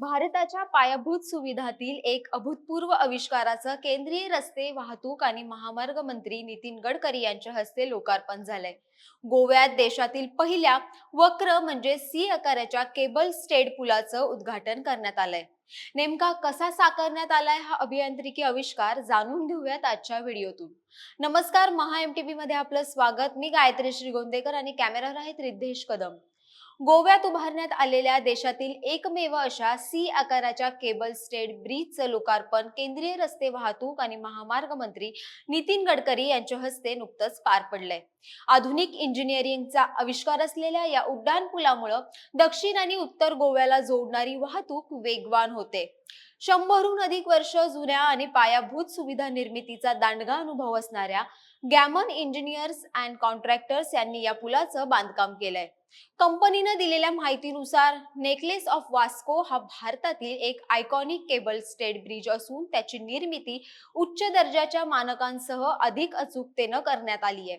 भारताच्या पायाभूत सुविधातील एक अभूतपूर्व आविष्काराचं केंद्रीय रस्ते वाहतूक आणि महामार्ग मंत्री नितीन गडकरी यांच्या हस्ते लोकार्पण झालंय. गोव्यात देशातील पहिल्या वक्र म्हणजे सी आकाराच्या केबल स्टेड पुलाचं उद्घाटन करण्यात आलंय. नेमका कसा साकारण्यात आलाय हा अभियांत्रिकी आविष्कार जाणून घेऊयात आजच्या व्हिडिओतून. नमस्कार महा एममध्ये आपलं स्वागत. मी गायत्री श्रीगोंदेकर आणि कॅमेरावर आहेत रिद्धेश कदम. गोव्यात उभारण्यात आलेल्या देशातील एकमेव अशा सी आकाराच्या केबल स्टेट ब्रिजचं लोकार्पण केंद्रीय रस्ते वाहतूक आणि महामार्ग मंत्री नितीन गडकरी यांच्या हस्ते नुकतंच पार पडलंय. आधुनिक इंजिनिअरिंगचा आविष्कार असलेल्या या उड्डाण पुलामुळं दक्षिण आणि उत्तर गोव्याला जोडणारी वाहतूक वेगवान होते. शंभरहून अधिक वर्ष जुन्या आणि पायाभूत सुविधा निर्मितीचा दांडगा अनुभव असणाऱ्या गॅमन इंजिनियर्स अँड कॉन्ट्रॅक्टर्स यांनी या पुलाचं बांधकाम केलंय. कंपनीनं दिलेल्या माहितीनुसार नेकलेस ऑफ वास्को हा भारतातील एक आयकॉनिक केबल स्टेट ब्रिज असून त्याची निर्मिती उच्च दर्जाच्या मानकांसह अधिक अचूकतेनं करण्यात आली आहे.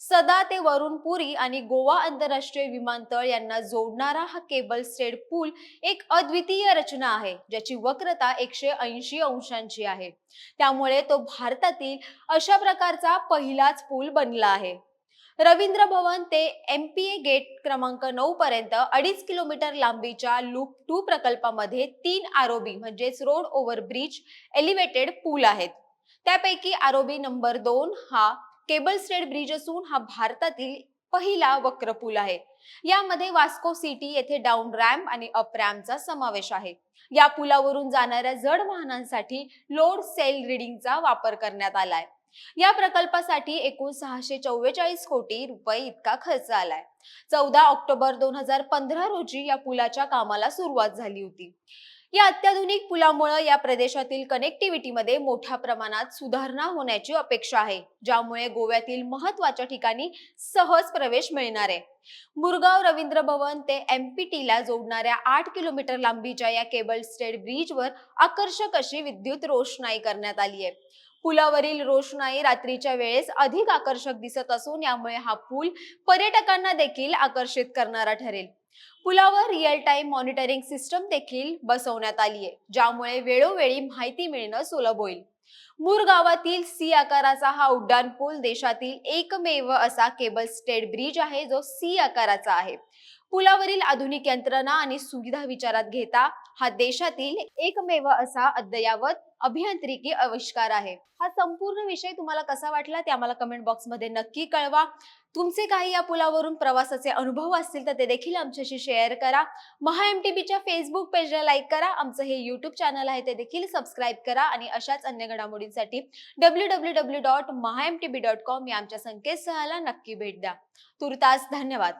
सदा ते वरुण पुरी आणि गोवा आंतरराष्ट्रीय विमानतळ यांना जोडणारा हा केबल स्टेड पूल एक अद्वितीय रचना आहे ज्याची वक्रता एकशे ऐंशी अंशांची आहे. त्यामुळे तो भारतातील अशा प्रकारचा पहिलाच पूल बनला आहे. रवींद्र भवन ते एम पी ए गेट क्रमांक नऊ पर्यंत अडीच किलोमीटर लांबीच्या लूप टू प्रकल्पामध्ये तीन आरोबी म्हणजेच रोड ओव्हर ब्रिज एलिव्हेटेड पूल आहेत. त्यापैकी आरोबी नंबर दोन हा केबल स्टेड ब्रिज असून हा भारतातील पहिला वक्र पूल आहे. यामध्ये वास्को सिटी येथे डाऊन रॅम्प आणि अप रॅम्पचा समावेश आहे. या पुलावरून जाणाऱ्या जड वाहनांसाठी लोड सेल रिडिंगचा वापर करण्यात आलाय. या प्रकल्पासाठी एकूण सहाशे चव्वेचाळीस कोटी रुपये इतका खर्च आलाय. चौदा ऑक्टोबर दोन हजार पंधरा रोजी या पुलाच्या कामाला सुरुवात झाली होती. या अत्याधुनिक पुलामुळे या प्रदेशातील कनेक्टिव्हिटीमध्ये मोठ्या प्रमाणात सुधारणा होण्याची अपेक्षा आहे ज्यामुळे गोव्यातील महत्त्वाच्या ठिकाणी सहज प्रवेश मिळणार आहे. मुरगाव रवींद्र भवन ते एमपीटी ला जोडणाऱ्या आठ किलोमीटर लांबीच्या या केबल स्टेड ब्रिजवर आकर्षक अशी विद्युत रोषणाई करण्यात आली आहे. पुलावरील रोषणाई रात्रीच्या वेळेस अधिक आकर्षक दिसत असून यामुळे हा पूल पर्यटकांना देखील आकर्षित करणारा ठरेल. पुलावर रिअल टाइम मॉनिटरिंग सिस्टम देखील बसवण्यात आली आहे ज्यामुळे वेळोवेळी माहिती मिळणं सुलभ होईल. मूर गावातील सी आकाराचा हा उड्डाण पूल देशातील एकमेव असा केबल स्टेट ब्रिज आहे जो सी आकाराचा आहे. पुलावरील आधुनिक यंत्रणा आणि सुविधा विचारात घेता हा देशातील एकमेव असा अद्ययावत अभियांत्रिकी आविष्कार आहे. हा संपूर्ण विषय तुम्हाला कसा वाटला ते आम्हाला कमेंट बॉक्समध्ये नक्की कळवा. तुमचे काही या पुलावरून प्रवासाचे अनुभव असतील तर ते देखील आमच्याशी शेअर करा. महा एम टी बीच्या फेसबुक पेजला लाईक करा. आमचं हे यूट्यूब चॅनल आहे ते देखील सबस्क्राईब करा आणि अशाच अन्य घडामोडींसाठी W W W dot Maha M T B dot com या आमच्या संकेतस्थळाला नक्की भेट द्या. तुर्तास धन्यवाद.